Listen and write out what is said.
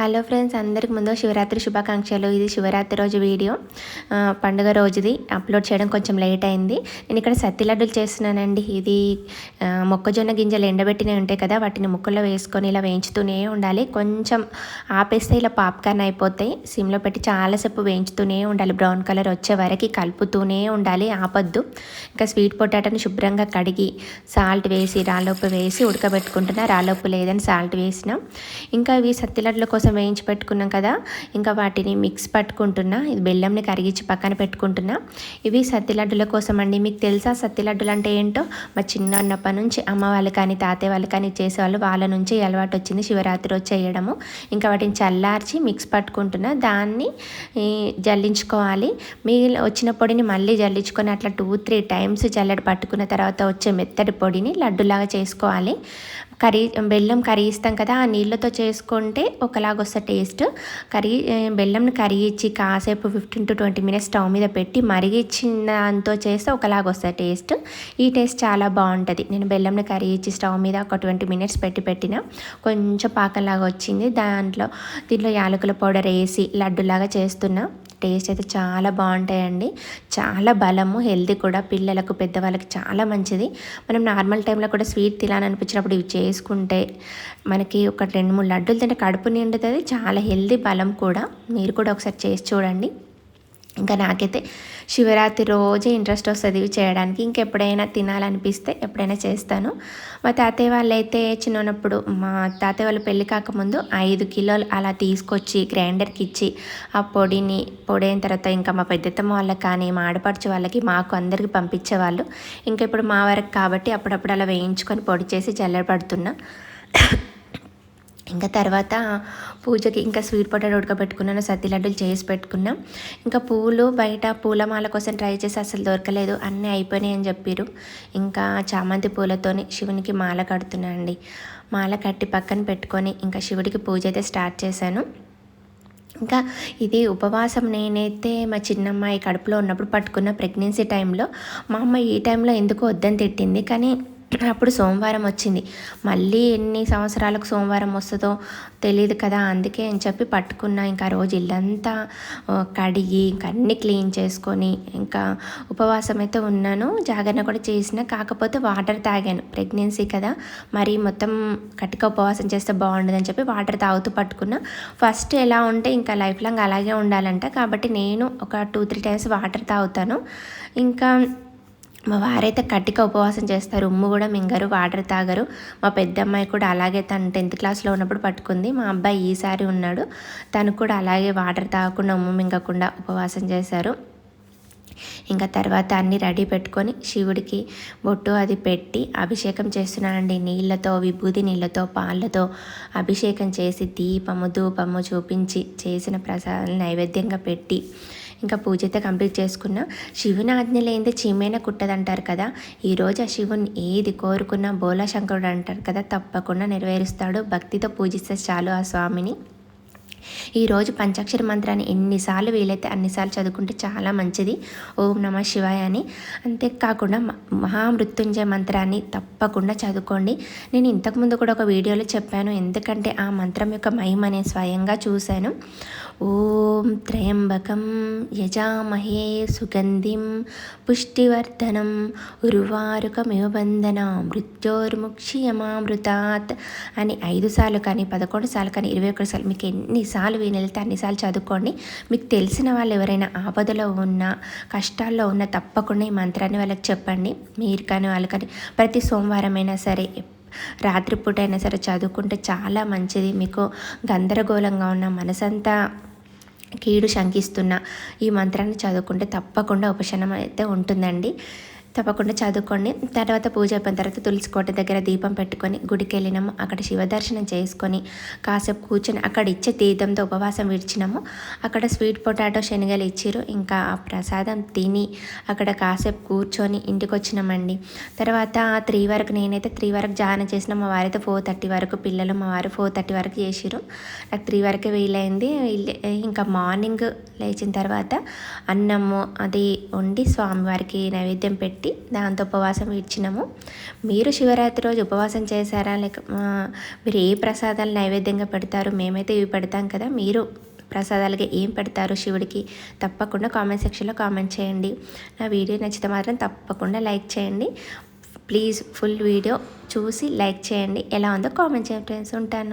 Hello friends అందరికి ముందు శివరాత్రి శుభాకాంక్షలు. ఇది శివరాత్రి రోజు వీడియో. పండుగ రోజుది. అప్లోడ్ చేయడం కొంచెం లేట్ అయింది. నేను ఇక్కడ సత్తి లడ్డూలు చేస్తున్నానండి. ఇది మొక్కజొన్న గింజలు ఎండబెట్టినవి ఉంటాయి కదా వాటిని ముక్కల్లో వేసుకొని ఇలా వేయించుతూనే ఉండాలి. కొంచెం ఆపేస్తే ఇలా పాప్కార్న్ అయిపోతాయి. సిమ్లో పెట్టి చాలాసేపు వేయించుతూనే ఉండాలి. బ్రౌన్ కలర్ వచ్చే వరకు కలుపుతూనే ఉండాలి. ఆపద్దు. ఇంకా స్వీట్ పొటాటోని శుభ్రంగా కడిగి సాల్ట్ వేసి రాలోపు వేసి ఉడకబెట్టుకుంటున్నా. రాలోపు లేదని సాల్ట్ వేసినాం. ఇంకా ఇవి సత్తి లడ్డుల కోసం కోసం వేయించి పెట్టుకున్నాం కదా. ఇంకా వాటిని మిక్స్ పట్టుకుంటున్నా. ఇది బెల్లంని కరిగించి పక్కన పెట్టుకుంటున్నా. ఇవి సత్తి లడ్డుల కోసం అండి. మీకు తెలుసా సత్తి లడ్డులు అంటే ఏంటో? మా చిన్న నుంచి అమ్మ వాళ్ళు కానీ తాతయ్య వాళ్ళు కానీ చేసేవాళ్ళు. వాళ్ళ నుంచి అలవాటు వచ్చింది శివరాత్రి రోజు చేయడము. ఇంకా వాటిని చల్లార్చి మిక్స్ పట్టుకుంటున్నా. దాన్ని జల్లించుకోవాలి. మీ వచ్చిన పొడిని మళ్ళీ జల్లించుకొని అట్లా టూ త్రీ టైమ్స్ జల్లెడ పట్టుకున్న తర్వాత వచ్చే మెత్తటి పొడిని లడ్డులాగా చేసుకోవాలి. కర్రీ బెల్లం కరిగిస్తాం కదా ఆ నీళ్ళతో చేసుకుంటే ఒకలాగా వస్తే టేస్ట్. కర్రీ బెల్లంని కరిగించి కాసేపు fifteen to twenty minutes stove మీద పెట్టి మరిగిచ్చిన దాంతో చేస్తే ఒకలాగా వస్తుంది టేస్ట్. ఈ టేస్ట్ చాలా బాగుంటుంది. నేను బెల్లంని కరిగించి స్టవ్ మీద ఒక ట్వంటీ మినిట్స్ పెట్టి పెట్టిన కొంచెం పాకంలాగా వచ్చింది. దాంట్లో దీంట్లో యాలకుల పౌడర్ వేసి లడ్డులాగా చేస్తున్నా. టేస్ట్ అయితే చాలా బాగుంటాయండి. చాలా బలము హెల్దీ కూడా పిల్లలకు పెద్దవాళ్ళకి చాలా మంచిది. మనం నార్మల్ టైంలో కూడా స్వీట్ తినాలనిపించినప్పుడు ఇవి చేసుకుంటే మనకి ఒక రెండు మూడు లడ్డూలు తింటే కడుపు నిండుతుంది. చాలా హెల్దీ బలం కూడా. మీరు కూడా ఒకసారి చేసి చూడండి. ఇంకా నాకైతే శివరాత్రి రోజే ఇంట్రెస్ట్ వస్తుంది ఇవి చేయడానికి. ఇంకెప్పుడైనా తినాలనిపిస్తే ఎప్పుడైనా చేస్తాను. మా తాతయ్య వాళ్ళైతే చిన్నప్పుడు మా తాతయ్య వాళ్ళు పెళ్ళి కాకముందు ఐదు కిలోలు అలా తీసుకొచ్చి గ్రైండర్కి ఇచ్చి ఆ పొడిని పొడి అయిన తర్వాత ఇంకా మా పెద్దతమ్మ వాళ్ళకి కానీ మా ఆడపడిచే వాళ్ళకి మాకు అందరికి పంపించేవాళ్ళు. ఇంకా ఇప్పుడు మా వరకు కాబట్టి అప్పుడప్పుడు అలా వేయించుకొని పొడి చేసి చల్లబడుతున్నా ఇంకా తర్వాత పూజకి ఇంకా స్వీట్ పొటాటో ఉడకబెట్టుకున్నాను సత్తి లడ్డూలు చేసి పెట్టుకున్నాం. ఇంకా పూలు బయట పూలమాల కోసం ట్రై చేసి అసలు దొరకలేదు అన్నీ అయిపోయినాయి అని చెప్పారు ఇంకా చామంతి పూలతోని శివునికి మాల కడుతున్నా అండి. మాల కట్టి పక్కన పెట్టుకొని ఇంకా శివుడికి పూజ అయితే స్టార్ట్ చేశాను. ఇంకా ఇది ఉపవాసం నేనైతే మా చిన్నమ్మాయి కడుపులో ఉన్నప్పుడు పట్టుకున్న ప్రెగ్నెన్సీ టైంలో మా అమ్మ ఈ టైంలో ఎందుకు వద్దని తిట్టింది. కానీ అప్పుడు సోమవారం వచ్చింది. మళ్ళీ ఎన్ని సంవత్సరాలకు సోమవారం వస్తుందో తెలియదు కదా అందుకే అని చెప్పి పట్టుకున్నా. ఇంకా రోజు ఇల్లంతా కడిగి ఇంకా అన్ని క్లీన్ చేసుకొని ఇంకా ఉపవాసం అయితే ఉన్నాను. జాగరణ కూడా చేసిన కాకపోతే వాటర్ తాగాను. ప్రెగ్నెన్సీ కదా మరి మొత్తం కట్టిక ఉపవాసం చేస్తే బాగుండదని చెప్పి వాటర్ తాగుతూ పట్టుకున్నా. ఫస్ట్ ఎలా ఉంటే ఇంకా లైఫ్ లాంగ్ అలాగే ఉండాలంట. కాబట్టి నేను ఒక టూ త్రీ టైమ్స్ వాటర్ తాగుతాను. ఇంకా మా వారైతే కట్టిక ఉపవాసం చేస్తారు. ఉమ్ము కూడా మింగరు వాటర్ తాగరు. మా పెద్ద అమ్మాయి కూడా అలాగే తను టెన్త్ క్లాస్లో ఉన్నప్పుడు పట్టుకుంది. మా అబ్బాయి ఈసారి ఉన్నాడు. తను కూడా అలాగే వాటర్ తాగకుండా ఉమ్ము మింగకుండా ఉపవాసం చేశారు. ఇంకా తర్వాత అన్నీ రెడీ పెట్టుకొని శివుడికి బొట్టు అది పెట్టి అభిషేకం చేస్తున్నానండి. నీళ్ళతో విభూతి నీళ్ళతో పాళ్ళతో అభిషేకం చేసి దీపము ధూపము చూపించి చేసిన ప్రసాదాన్ని నైవేద్యంగా పెట్టి ఇంకా పూజ అయితే కంప్లీట్ చేసుకున్న. శివుని ఆజ్ఞ లేనిదే చీమైనా కుట్టదంటారు కదా. ఈరోజు ఆ శివుని ఏది కోరుకున్నా బోలా శంకరుడు అంటారు కదా తప్పకుండా నెరవేరుస్తాడు. భక్తితో పూజిస్తే చాలు ఆ స్వామిని. ఈరోజు పంచాక్షర మంత్రాన్ని ఎన్నిసార్లు వీలైతే అన్నిసార్లు చదువుకుంటే చాలా మంచిది. ఓం నమ శివాయ అని. అంతేకాకుండా మహామృత్యుంజయ మంత్రాన్ని తప్పకుండా చదువుకోండి. నేను ఇంతకుముందు కూడా ఒక వీడియోలో చెప్పాను. ఎందుకంటే ఆ మంత్రం యొక్క మహిమ నేను స్వయంగా చూశాను. ఓం త్రయంబకం యజామహే సుగంధిం పుష్టివర్ధనం ఉరువారుకమివ బంధన మృత్యోర్ముక్షియమామృతాత్ అని ఐదు సార్లు కానీ పదకొండు సార్లు కానీ ఇరవై ఒకటి సార్లు మీకు ఎన్నిసార్లు వినెళ్తే అన్నిసార్లు చదువుకోండి. మీకు తెలిసిన వాళ్ళు ఎవరైనా ఆపదలో ఉన్న కష్టాల్లో ఉన్న తప్పకుండా ఈ మంత్రాన్ని వాళ్ళకి చెప్పండి. మీరు కానీ వాళ్ళు కానీ ప్రతి సోమవారం అయినా సరే రాత్రిపూట అయినా సరే చదువుకుంటే చాలా మంచిది. మీకు గందరగోళంగా ఉన్న మనసంతా కీడు శంకిస్తున్న ఈ మంత్రాన్ని చదువుకుంటే తప్పకుండా ఉపశమనం అయితే ఉంటుందండి. తప్పకుండా చదువుకోండి. తర్వాత పూజ అయిపోయిన తర్వాత తులసి కోట దగ్గర దీపం పెట్టుకొని గుడికి వెళ్ళినాము అక్కడ శివ దర్శనం చేసుకొని కాసేపు కూర్చొని అక్కడ ఇచ్చే తీర్థంతో ఉపవాసం విడిచినాము. అక్కడ స్వీట్ పొటాటో శనగలు ఇచ్చారు ఇంకా ఆ ప్రసాదం తిని అక్కడ కాసేపు కూర్చొని ఇంటికి వచ్చినామండి తర్వాత త్రీ వరకు నేనైతే త్రీ వరకు జాయిన్ చేసిన మా వారైతే ఫోర్ థర్టీ వరకు పిల్లలు మా వారు ఫోర్ థర్టీ వరకు చేసిరు నాకు త్రీ వరకే వీలైంది. ఇంకా మార్నింగ్ లేచిన తర్వాత అన్నము అది వండి స్వామివారికి నైవేద్యం పెట్టి పెట్టి దాంతో ఉపవాసం ఇచ్చినాము. మీరు శివరాత్రి రోజు ఉపవాసం చేశారా? లేక మీరు ఏ ప్రసాదాలు నైవేద్యంగా పెడతారు? మేమైతే ఇవి పెడతాం కదా. మీరు ప్రసాదాలుగా ఏం పెడతారు శివుడికి? తప్పకుండా కామెంట్ సెక్షన్లో కామెంట్ చేయండి. నా వీడియో నచ్చితే మాత్రం తప్పకుండా లైక్ చేయండి. ప్లీజ్ ఫుల్ వీడియో చూసి లైక్ చేయండి. ఎలా ఉందో కామెంట్ చేయండి ఫ్రెండ్స్. ఉంటాను.